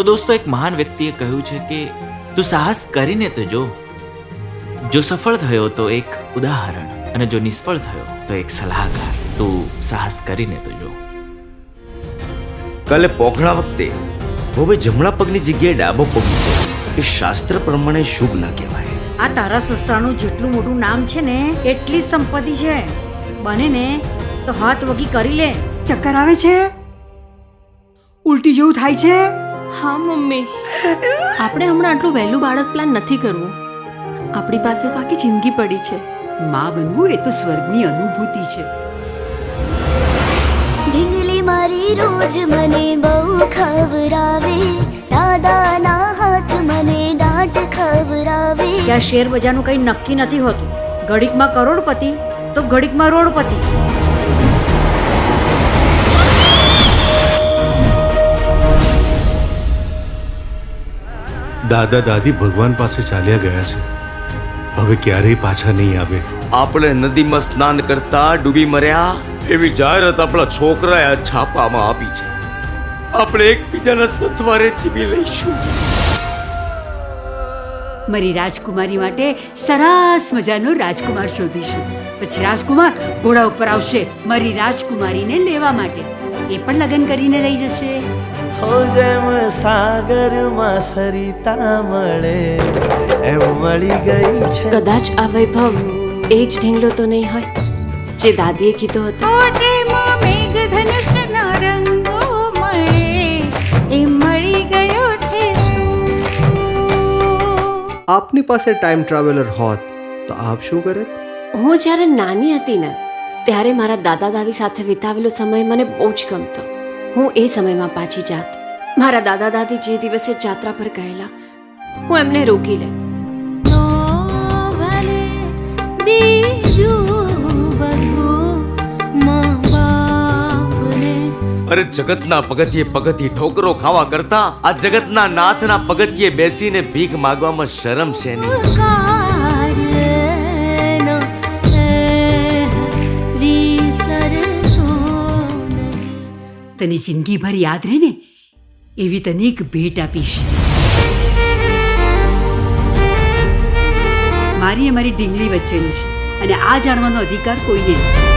તો દોસ્તો એક મહાન વ્યક્તિએ કહ્યું છે કે તું સાહસ કરીને તો જો. જો સફળ થયો તો એક ઉદાહરણ અને જો નિષ્ફળ થયો તો એક સલાહકાર. તું સાહસ કરીને તો જો. કાલે પોખણા વખતે હવે જમણા પગની જગ્યાએ ડાબો પગ મૂકો એ શાસ્ત્ર પ્રમાણે શુભ ન કહેવાય. આ તારા સસરાનું જેટલું મોટું નામ છે ને એટલી સંપત્તિ છે. બને ને તો હાથ વગી કરી લે. ચક્કર આવે છે? ઉલટી જેવું થાય છે? હા મમ્મી. આપણે હમણાં આટલું વહેલું બાળક પ્લાન નથી કરવું. આપણી પાસે તો આખી જિંદગી પડી છે. માં બનવું એ તો સ્વર્ગની અનુભૂતિ છે. ઢીંગલી મારી રોજ મને બહુ ખવરાવે દાદાના હાથ મને ડાટ ખવરાવે ત્યાં શેર બજારનું કંઈ નક્કી નથી હોતું. ઘડીકમાં કરોડપતિ તો ઘડીકમાં રોડપતિ. દાદા દાદી ભગવાન પાસે ચાલ્યા ગયા છે. હવે ક્યારેય પાછા નહીં આવે. આપણે નદીમાં સ્નાન કરતા ડૂબી મર્યા? એવી જાહેરાત આપણા છોકરાએ આ છાપામાં આપી છે. આપણે એકબીજાના સથવારે જીવી લઈશું. મારી રાજકુમારી માટે સરસ મજાનો રાજકુમાર શોધીશું. પછી રાજકુમાર ઘોડા ઉપર આવશે મારી રાજકુમારીને લેવા માટે. એ પણ લગ્ન કરીને લઈ જશે. હો જેમ સાગરમાં સરિતા મળે એમ મળી ગઈ છે કદાચ આ વૈભવ એ જ ઢીંગલો તો નહીં હોય જે દાદીએ કીધો હતો આપની પાસે ટાઈમ ટ્રાવેલર હોત તો આપ શું કરત હું જ્યારે નાની હતી ને ત્યારે મારા દાદા દાદી સાથે વિતાવેલો સમય મને બહુ જ ગમતો હું એ સમયમાં પાછી જાત. મારા દાદા દાદી જે દિવસે જાત્રા પર ગયેલા હું એમને રોકી લેત. અરે જગતના પગથિયે પગથિયે ઠોકરો ખાવા કરતા આ જગતના નાથના પગથિયે બેસીને ભીખ માગવામાં શરમ છે નહીં તને જિંદગીભર યાદ રહે ને એવી તને એક ભેટ આપીશ. મારી અને મારી ઢીંગલી વચ્ચેનું છે, અને આ જાણવાનો અધિકાર કોઈને નથી.